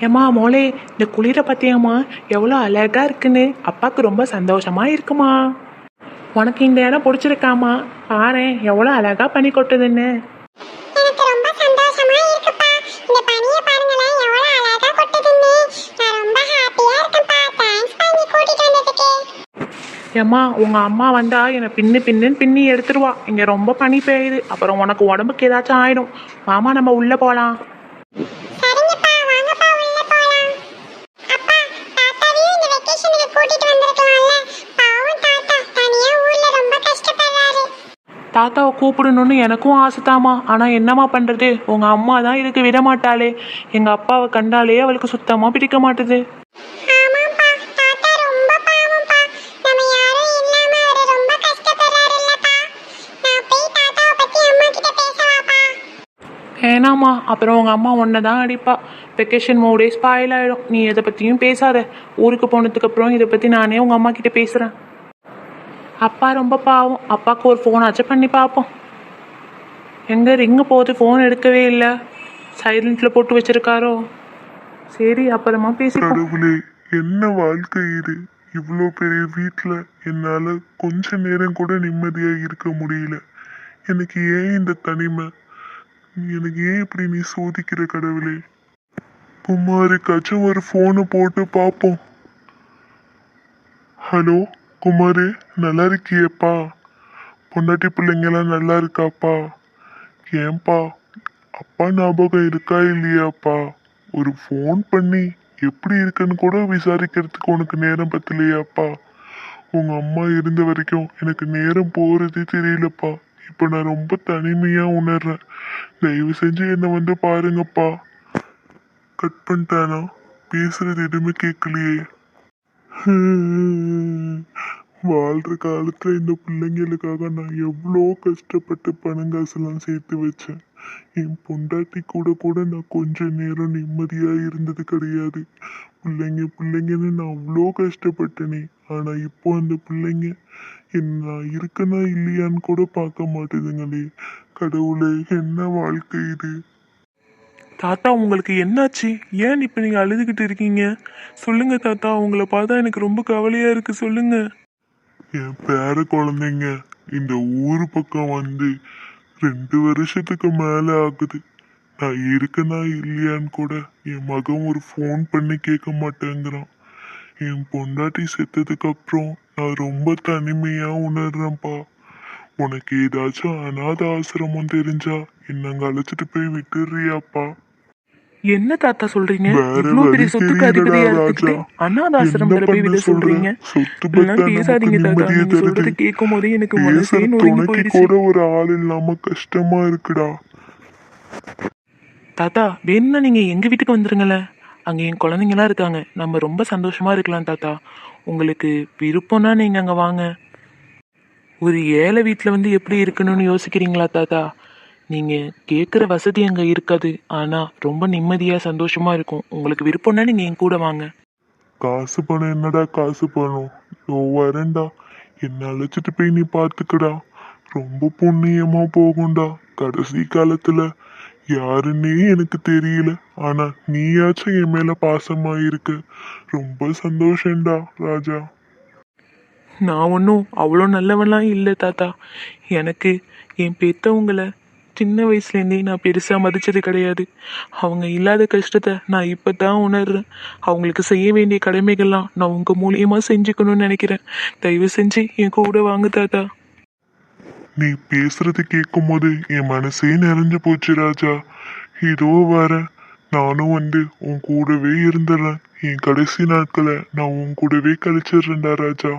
ஏம்மா மோளே இந்த குளிரை பத்தியாம்மா எவ்வளோ அழகா இருக்குன்னு அப்பாவுக்கு ரொம்ப சந்தோஷமா இருக்குமா? உனக்கு இந்த இடம் பிடிச்சிருக்காமா? பாரேன் எவ்வளோ அழகா பனி கொட்டுதுன்னு. ஏம்மா உங்க அம்மா வந்தா என்னை பின்னு பின்னுன்னு பின்னி எடுத்துருவா. இங்க ரொம்ப பனி பெய்யுது. அப்புறம் உனக்கு உடம்புக்கு ஏதாச்சும் ஆயிடும். மாமா நம்ம உள்ள போலாம் சரிங்கப்பா வாங்கப்பா உள்ள போலாம் அப்பா தாத்தாவையும் இந்த வெக்கேஷனுக்கு கூட்டிட்டு வந்திருக்கலாம்ல பாவம் தாத்தா தனியா ஊர்ல ரொம்ப கஷ்டப்படுறாரு தாத்தாவை கூப்பிடணும்னு எனக்கும் ஆசைதாம்மா. ஆனா என்னம்மா பண்றது? உங்க அம்மா தான் இதுக்கு விட மாட்டாளே எங்க அப்பாவை கண்டாலே அவளுக்கு சுத்தமா பிடிக்க மாட்டுது. வேணாம்மா. அப்புறம் உங்க அம்மா உன்னை தான் அடிப்பா. வெக்கேஷன் மூடே ஸ்பாயில் ஆயிடும். நீ எதை பத்தியும் பேசாத. ஊருக்கு போனதுக்கு அப்புறம் இதை பத்தி நானே உங்க அம்மா கிட்ட பேசுறேன். அப்பா ரொம்ப பாவம். அப்பாவுக்கு ஒரு ஃபோனாச்சும் பண்ணி பார்ப்போம். எங்கே ரிங்கு போகுது? ஃபோன் எடுக்கவே இல்லை. சைலண்ட்டில் போட்டு வச்சிருக்காரோ? சரி அப்புறமா பேசி கடவுளே என்ன வாழ்க்கை இது? இவ்வளோ பெரிய வீட்டில் என்னால் கொஞ்ச நேரம் கூட நிம்மதியாக இருக்க முடியல. எனக்கு ஏன் இந்த தனிமை? எனக்கு ஏன் இப்படி நீ சோதிக்கிற கடவுளே? குமாருக்காச்சும் ஒரு ஃபோனை போட்டு பார்ப்போம். ஹலோ? குமார் நல்லா இருக்கியேப்பா பொண்டாட்டி பிள்ளைங்கெல்லாம் நல்லா இருக்காப்பா ஏன்பா அப்பா ஞாபகம் இருக்கா இல்லையாப்பா? ஒரு ஃபோன் பண்ணி எப்படி இருக்குன்னு கூட விசாரிக்கிறதுக்கு உனக்கு நேரம் பத்தலையாப்பா. உங்க அம்மா இருந்த வரைக்கும் எனக்கு நேரம் போறதே தெரியலப்பா. இப்போ நான் ரொம்ப தனிமையா உணர்றேன். தயவு செஞ்சு என்னை வந்து பாருங்கப்பா. கட் பண்ணிட்டானா? பேசுறது எதுவுமே கேட்கலையே. வாழ்ற காலத்துல இந்த பிள்ளைங்களுக்காக நான் எவ்வளோ கஷ்டப்பட்டு பணங்காசெல்லாம் சேர்த்து வச்சேன். என் பொண்டாட்டி கூட கூட நான் கொஞ்ச நேரம் நிம்மதியா இருந்தது கிடையாது. பிள்ளைங்க பிள்ளைங்கன்னு நான் அவ்வளோ கஷ்டப்பட்டேனே. ஆனா இப்போ அந்த பிள்ளைங்க என்ன நான் இருக்கனா இல்லையான்னு கூட பார்க்க மாட்டேதுங்களே. கடவுளே என்ன வாழ்க்கை இது? தாத்தா உங்களுக்கு என்னாச்சு? ஏன் இப்போ நீங்க அழுதுகிட்டு இருக்கீங்க? சொல்லுங்க தாத்தா. உங்களை பார்த்தா எனக்கு ரொம்ப கவலையா இருக்கு. சொல்லுங்க. என் பேர குழந்தைங்க இந்த ஊர் பக்கம் வந்து ரெண்டு வருஷத்துக்கு மேல ஆகுது. நான் இருக்கனா இல்லையான்னு கூட என் மகன் ஒரு ஃபோன் பண்ணி கேட்க மாட்டேங்கிறான். என் பொண்டாட்டி செத்ததுக்கு அப்புறம் நான் ரொம்ப தனிமையா உணர்றேன்ப்பா. உனக்கு ஏதாச்சும் அநாத ஆசிரமம் தெரிஞ்சா என்னங்க அழைச்சிட்டு போய் விட்டுறியாப்பா என்ன தாத்தா சொல்றீங்க? இவ்வளவு பெரிய சொத்துக்கு அதிபதியா. இருந்துட்டு போய் விட சொல்ற? சொல்றீங்க? பத்தா பேசாதீங்க தாத்தா. நீங்க சொல்றது. கேட்கும் போதே எனக்கு மனசே நொறுங்கி போயிடுச்சு. கூட ஒரு ஆள் இல்லாம கஷ்டமா இருக்குடா. தாத்தா வேணும்னா நீங்க எங்க வீட்டுக்கு வந்துருங்களேன். அங்க என் குழந்தைங்கலாம் இருக்காங்க. நம்ம ரொம்ப சந்தோஷமா இருக்கலாம் தாத்தா. உங்களுக்கு விருப்பம்னா நீங்க அங்க வாங்க. ஒரு ஏழை வீட்ல வந்து எப்படி இருக்கணும்னு யோசிக்கிறீங்களா தாத்தா? நீங்க கேட்குற வசதி அங்க இருக்காது. ஆனா ரொம்ப நிம்மதியா சந்தோஷமா இருக்கும். உங்களுக்கு விருப்பம்னா நீங்க என் கூட வாங்க. காசு பணம் என்னடா காசு பணம்? யோ வரேன்டா. என்ன அழைச்சிட்டு போய் நீ பாத்துக்கடா ரொம்ப புண்ணியமா போகும்டா. கடைசி காலத்துல யாருன்னே எனக்கு தெரியல. ஆனா நீயாச்சும் என் மேல பாசமா இருக்க. ரொம்ப சந்தோஷம்டா ராஜா. நான் ஒன்றும் அவ்வளோ நல்லவன்லாம் இல்லை தாத்தா. எனக்கு என் பெத்தவங்களை சின்ன வயசுலேருந்தே நான் பெருசாக மதித்தது கிடையாது. அவங்க இல்லாத கஷ்டத்தை நான் இப்போ தான் உணர்றேன். அவங்களுக்கு செய்ய வேண்டிய கடமைகள்லாம் நான் உங்கள் மூலியமாக செஞ்சுக்கணும்னு நினைக்கிறேன். தயவு செஞ்சு என் கூட வாங்க தாத்தா. நீ பேசுறது கேட்கும் போது என் மனசே நிறைஞ்சு போச்சு ராஜா. இதோ வரேன் நானும் வந்து உன் கூடவே இருந்துடுறேன் என் கடைசி நாட்களை நான் உன் கூடவே கழிச்சிடுறேன்டா ராஜா.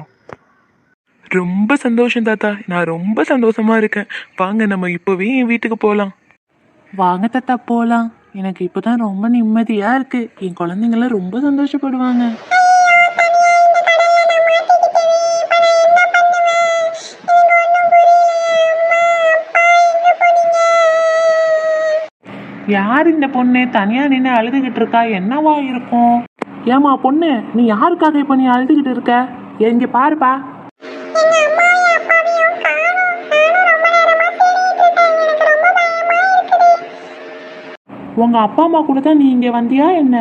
ரொம்ப சந்தோஷம் தாத்தா. நான் ரொம்ப சந்தோஷமா இருக்கேன். வாங்க நம்ம இப்போவே என் வீட்டுக்கு போகலாம் வாங்க தாத்தா போகலாம் எனக்கு இப்போதான் ரொம்ப நிம்மதியா இருக்கு. என் குழந்தைங்களாம் ரொம்ப சந்தோஷப்படுவாங்க. யார் இந்த பொண்ணு? தனியா நின்று அழுதுகிட்டு இருக்கா? என்னவா இருக்கும்? ஏமா பொண்ணு நீ யாருக்காக இப்போ நீ அழுதுகிட்டு இருக்க? எங்க பாருப்பா. என்னை?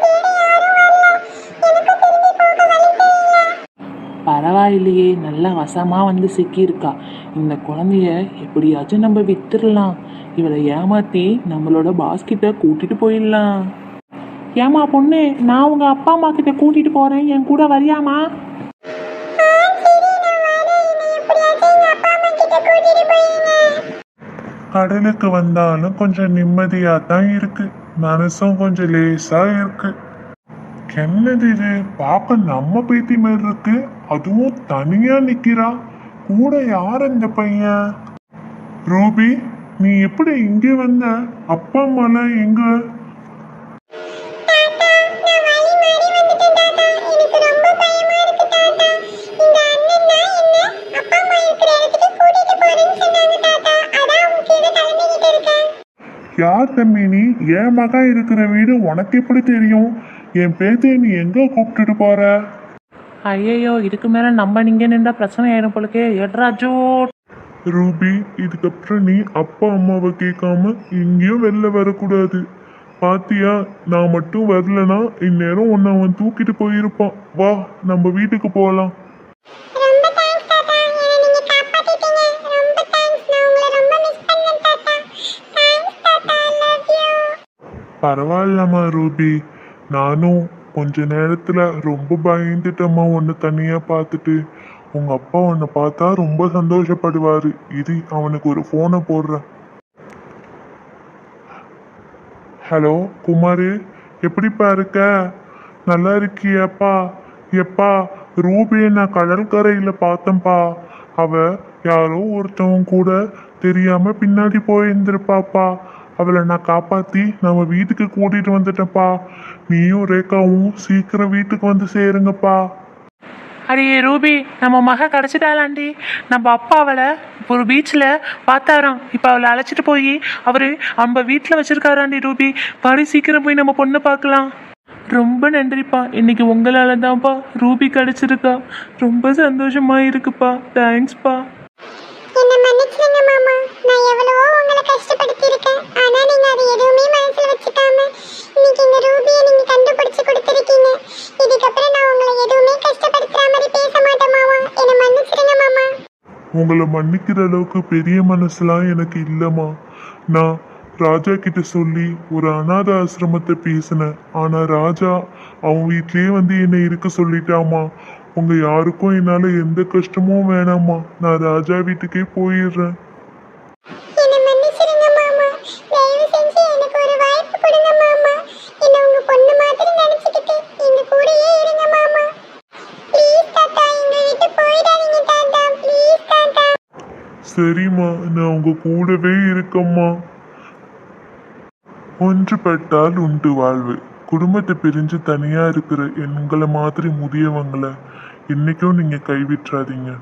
தேடி யாரும் வரல. எனக்கு திரும்பி போக வழி தெரியல. பரவாயில்லையே நல்லா வசமா வந்து சிக்கியிருக்கா. இந்த குழந்தைய எப்படியாச்சும் நம்ம வித்துடலாம். இவளை ஏமாத்தி நம்மளோட பாஸ் கிட்ட கூட்டிட்டு போயிடலாம். ஏமா பொண்ணு நான் உங்க அப்பா அம்மா கிட்ட கூட்டிட்டு போறேன். என் கூட வரியாமா கடலுக்கு வந்தாலும் கொஞ்சம் நிம்மதியா தான் இருக்கு. மனசும் கொஞ்சம் லேசா இருக்கு. என்னது இது? பார்க்க நம்ம பேத்தி மாதிரி இருக்கு. அதுவும் தனியா நிக்கிறா. கூட யார் இந்த பையன்? ரூபி நீ எப்படி இங்கே வந்த? அப்பா அம்மாலாம் எங்க? யார் தம்பி நீ? என் மகன் இருக்கிற வீடு உனக்கு எப்படி தெரியும்? என் பேத்தியை நீ எங்க கூப்பிட்டுட்டு போற? ஐயையோ இதுக்கு மேல நம்ம நீங்க நின்றா பிரச்சனை ஆயிடும் போலக்கே. எட்ராஜோ ரூபி இதுக்கப்புறம் நீ அப்பா அம்மாவை கேட்காம எங்கேயும் வெளில வரக்கூடாது. பாத்தியா நான் மட்டும் வரலனா இந்நேரம் உன்னை அவன் தூக்கிட்டு போயிருப்பான். வா நம்ம வீட்டுக்கு போகலாம் பரவாயில்லம்மா ரூபி. நானும் கொஞ்ச நேரத்துல ரொம்ப பயந்துட்டம்மா உன்னை தனியா பார்த்துட்டு. உங்க அப்பா உன்னை பார்த்தா ரொம்ப சந்தோஷப்படுவாரு. இது அவனுக்கு ஒரு போனை போடுறேன். ஹலோ குமாரு எப்படிப்பா இருக்க? நல்லா இருக்கியாப்பா? எப்பா ரூபியை நான் கடற்கரையில பார்த்தேன்ப்பா. அவ யாரோ ஒருத்தவங்க கூட தெரியாம பின்னாடி போயிருந்திருப்பாப்பா. அவளை நான் காப்பாத்தி நம்ம வீட்டுக்கு கூட்டிட்டு வந்துட்டேன்ப்பா. நீயும் ரேகாவும் சீக்கிரம் வீட்டுக்கு வந்து சேருங்கப்பா. அடியே ரூபி நம்ம மக கிடச்சிட்டாளாண்டி. நம்ம அப்பா அவளை ஒரு பீச்சில் பார்த்தாராம். இப்போ அவளை அழைச்சிட்டு போய் அவர் நம்ம வீட்டில் வச்சுருக்காராண்டி ரூபி. பாடி சீக்கிரம் போய் நம்ம பொண்ணு பார்க்கலாம். ரொம்ப நன்றிப்பா. இன்னைக்கு உங்களால் தான்ப்பா ரூபி கிடைச்சிருக்கா. ரொம்ப சந்தோஷமா இருக்குப்பா. தேங்க்ஸ்ப்பா ஆனா நீங்க அது எதுவுமே மனசுல வச்சுக்காம இன்னைக்கு இந்த ரூபிய நீங்க கண்டுபிடிச்சு கொடுத்துருக்கீங்க. இதுக்கப்புறம் நான் உங்களை எதுவுமே கஷ்டப்படுத்துற மாதிரி பேச மாட்டேன் மாமா. என்ன மன்னிச்சிடுங்க மாமா. உங்களை மன்னிக்கிற அளவுக்கு பெரிய மனசுலாம் எனக்கு இல்லைம்மா. நான் ராஜா கிட்ட சொல்லி ஒரு அனாத ஆசிரமத்தை பேசினேன். ஆனா ராஜா அவன் வீட்லயே வந்து என்னை இருக்க சொல்லிட்டாமா உங்க யாருக்கும் என்னால எந்த கஷ்டமும் வேணாம்மா. நான் ராஜா வீட்டுக்கே போயிடுறேன். சரிம்மா நான் உங்க கூடவே இருக்கம்மா. ஒன்றுபட்டால் உண்டு வாழ்வு. குடும்பத்தை பிரிஞ்சு தனியா இருக்கிற எங்களை மாதிரி முதியவங்களை என்னைக்கும் நீங்க கைவிட்றாதீங்க